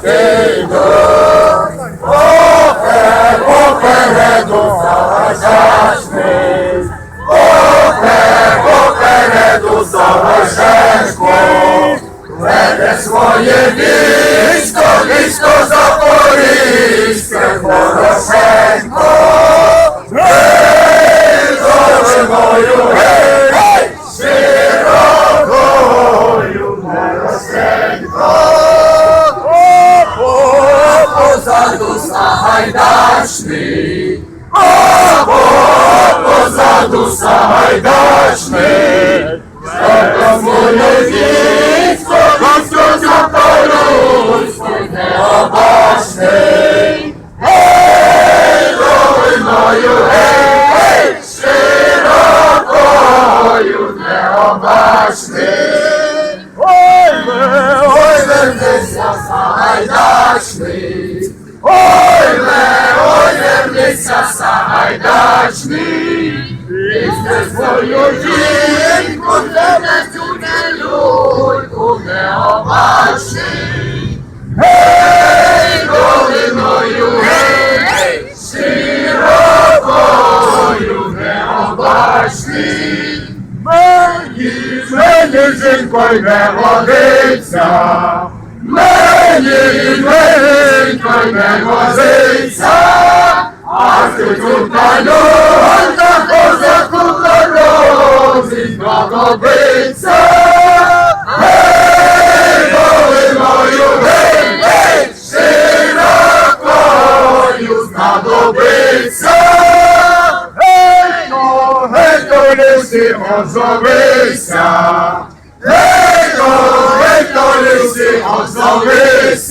святий дух, Боже, попереду залежний, Боже, попереду залежний, веде своє віру. Сагайдачний, позаду Сагайдачний, Моє військо, військо Запорозьке, необачний. Гей, долиною, гей, гей, широкою, необачний. Ой, ой, вернися, Сагайдачний. Ой, вернися, Сагайдачний. Візьми свою жінку, де тебе цю люльку необачний. Гей, долиною, гей, широкою необачний. Мені, мені жінкою не годиться. Мені, мені жінкою не годиться. Озовися. Гей, гей, то, лісі, озовися.